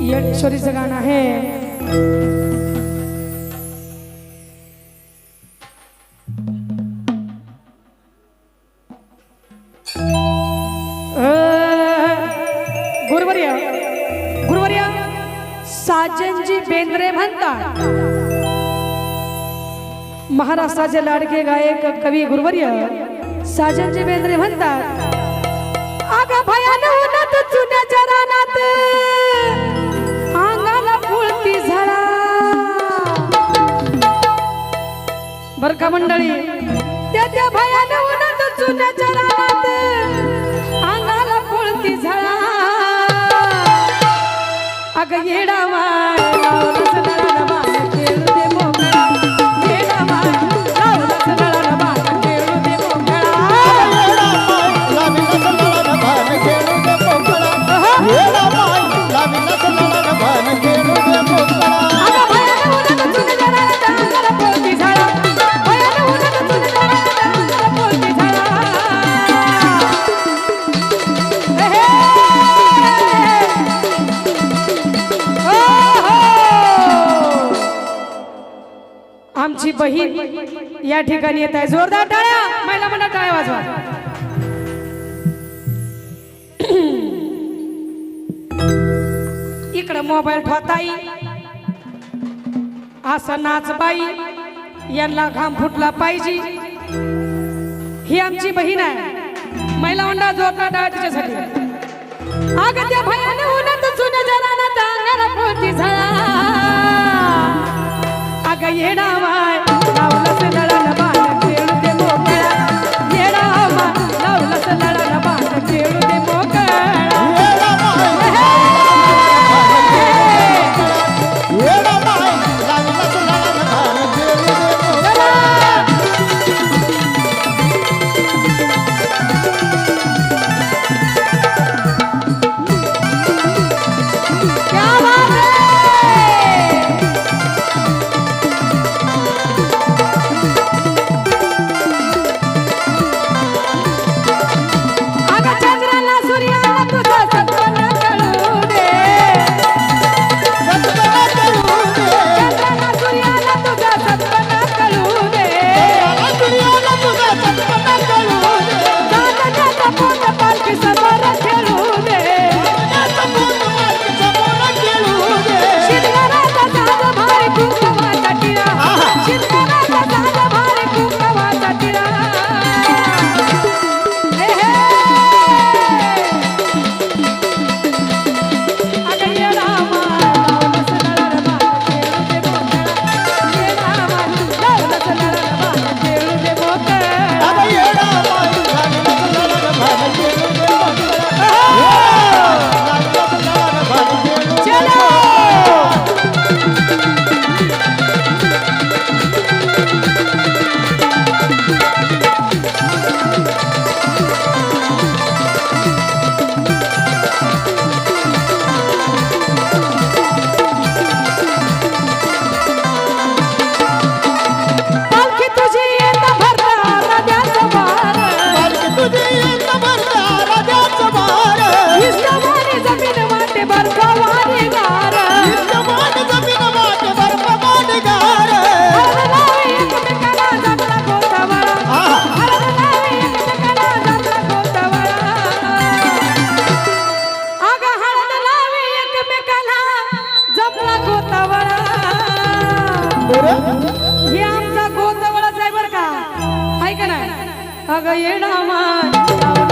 किशोरीचं गाणं आहे. अ, गुरुवर्य साजनजी बेंद्रे म्हणतात. महाराष्ट्राचे लाडके गायक कवी गुरुवर्य साजनजी बेंद्रे म्हणतात अगं भयान उन्हात चुन्याच्या रानात. बर का मंडळी. त्या त्या भयान उन्हात चुन्याच्या रानात अंगाला फुलती झळा. अगं येडावा आमची बहीण या ठिकाणी येत आहे. जोरदार टाळ्या. महिला मंडळ टाळ्या वाजवा. इकडं मोबाईल ठोताई. असं नाचबाई. यांना घाम फुटला पाहिजे. ही आमची बहीण आहे. महिला मंडळ जोरदार टाळ्या तिच्यासाठी. अग त्या भयाने उन्हात चुन्याच्या ना अंगाला पोती झळा अग येडावाय அகையிடமாய்